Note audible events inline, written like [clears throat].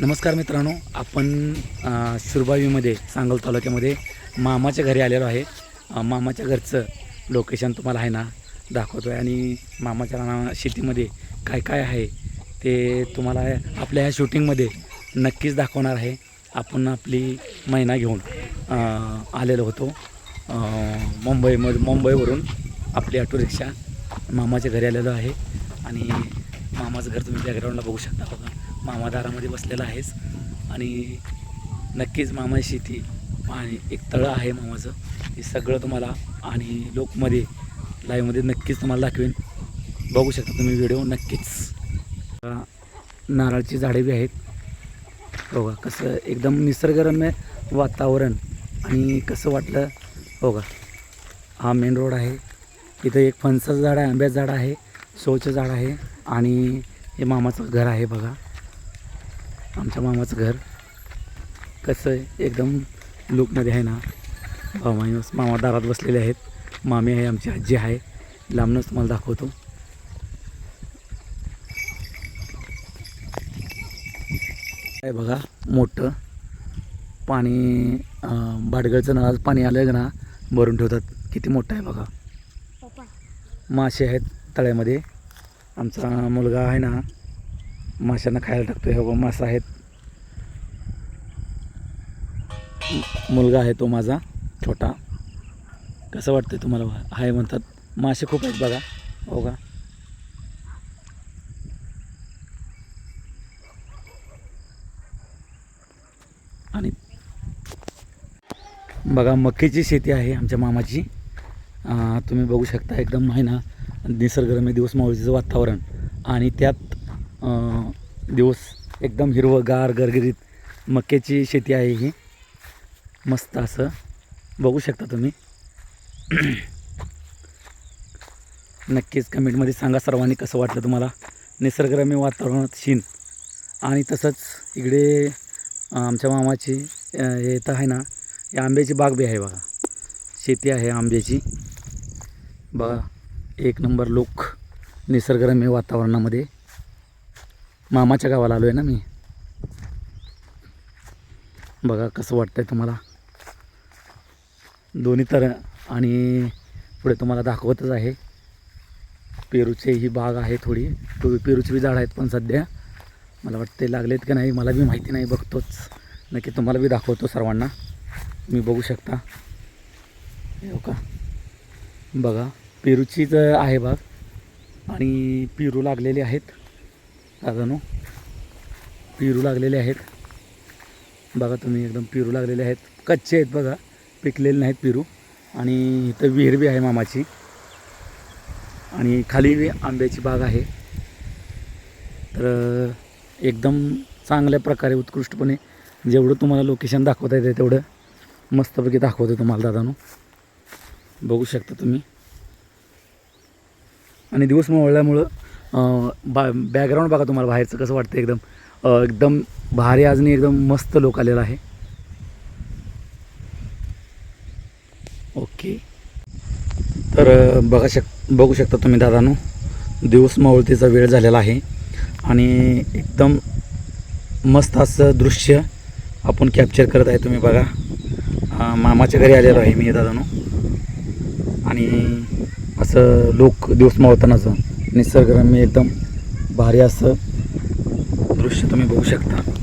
नमस्कार मित्रांनो आपण सुरभावीमध्ये शिरबावीमध्ये सांगोल तालुक्यामध्ये मामाच्या घरी आलेलो आहे. मामाच्या घरचं लोकेशन तुम्हाला आहे ना दाखवतो आहे आणि मामाच्या राना शेतीमध्ये काय काय आहे ते तुम्हाला आपल्या ह्या शूटिंगमध्ये नक्कीच दाखवणार आहे. आपण आपली महिना घेऊन आलेलो होतो. मुंबईमध्ये मुंबईवरून आपली ऑटो रिक्षा मामाच्या घरी आलेलो आहे. आणि मामाचं घर तुम्ही बॅकग्राऊंडला बघू शकता बघा. मामादारामध्ये बसलेला आहेस. आणि नक्कीच मामाची शेती आणि एक तळं आहे मामाचं. हे सगळं तुम्हाला आणि लोकमध्ये लाईव्हमध्ये नक्कीच तुम्हाला दाखवेन. बघू शकता तुम्ही व्हिडिओ नक्कीच. नारळची झाडे बी आहेत. हो का कसं एकदम निसर्गरम्य वातावरण आणि कसं वाटलं हो का हा मेन रोड आहे. इथं एक फणसाचं झाड आहे आंब्याचं झाड आहे शोचं झाड आहे आणि हे मामाचं घर आहे बघा. आमच्या मामाचं घर. कसं आहे? एकदम लुकमध्ये आहे ना. भाऊ मामा दारात बसलेले आहेत. मामी आहे आमची आजी आहे. लांबनंच तुम्हाला दाखवतो. आहे बघा मोठं पाणी अं, भाटगळचं नळाचं पाणी आलं ना? भरून ठेवतात. किती मोठं आहे बघा. मासे आहेत तळ्यामध्ये. आमचा मुलगा आहे ना माशांना खायला टाकतो हे बघा मासा आहेत. मुलगा आहे तो माझा छोटा. कसं वाटतंय तुम्हाला? आहे म्हणतात. मासे खूप आहेत बघा. हो का? आणि बघा मक्कीची शेती आहे आमच्या मामाची. तुम्ही बघू शकता एकदम आहे ना निसर्गरम्य दिवस मावळीचं वातावरण. आणि त्यात दिवस एकदम हिरवंगार गरगरीत मक्याची शेती आहे ही. मस्त असं. बघू शकता तुम्ही. [clears throat] नक्कीच कमेंटमध्ये सांगा सर्वांनी कसं वाटलं तुम्हाला. निसर्गरम्य वातावरणात शीन. आणि तसंच इकडे आमच्या मामाची हे तर आहे ना या आंब्याची बाग बी आहे बघा. शेती आहे आंब्याची. बघा एक नंबर लोक निसर्गरम्य वातावरणामध्ये मामाच्या गावाला आलो आहे ना मी. बघा कसं वाटतंय तुम्हाला. दोन्ही तर आणि पुढे तुम्हाला दाखवतच आहे. पेरूचे ही बाग आहे थोडी. तो पेरूची बी झाड आहेत पण सध्या. मला वाटते लागलेत की नाही मला बी माहिती नाही बघतोच. नक्की तुम्हाला बी दाखवतो सर्वांना. मी बघू शकता. हो का? बघा पेरूचीच आहे बाग. आणि पेरू लागलेले आहेत. दादानो पेरू लागलेले आहेत. बघा तुम्ही एकदम पेरू लागलेले आहेत. कच्चे आहेत बघा पिकलेले नाहीत पेरू. आणि इथं विहीर बी आहे मामाची. आणि खाली बी आंब्याची बाग आहे. तर एकदम चांगल्या प्रकारे उत्कृष्टपणे जेवढं तुम्हाला लोकेशन दाखवता येते तेवढं मस्तपैकी दाखवतो तुम्हाला दादानो. बघू शकता तुम्ही. आणि दिवस मावळल्यामुळं बा बॅकग्राऊंड बघा तुम्हाला बाहेरचं कसं वाटतं एकदम. एकदम भारी अजून एकदम मस्त लोक आलेला आहे. ओके तर बघा शक बघू शकता तुम्ही दादानो दिवस मावळतीचा वेळ झालेला आहे. आणि एकदम मस्त असं दृश्य आपण कॅप्चर करत आहे तुम्ही बघा. मामाच्या घरी आलेलो आहे मी दादानो. आणि असं लोक दिवस मावळतानाचं. निसर्गरम्य एकदम भारी असं दृश्य तुम्ही बघू शकता.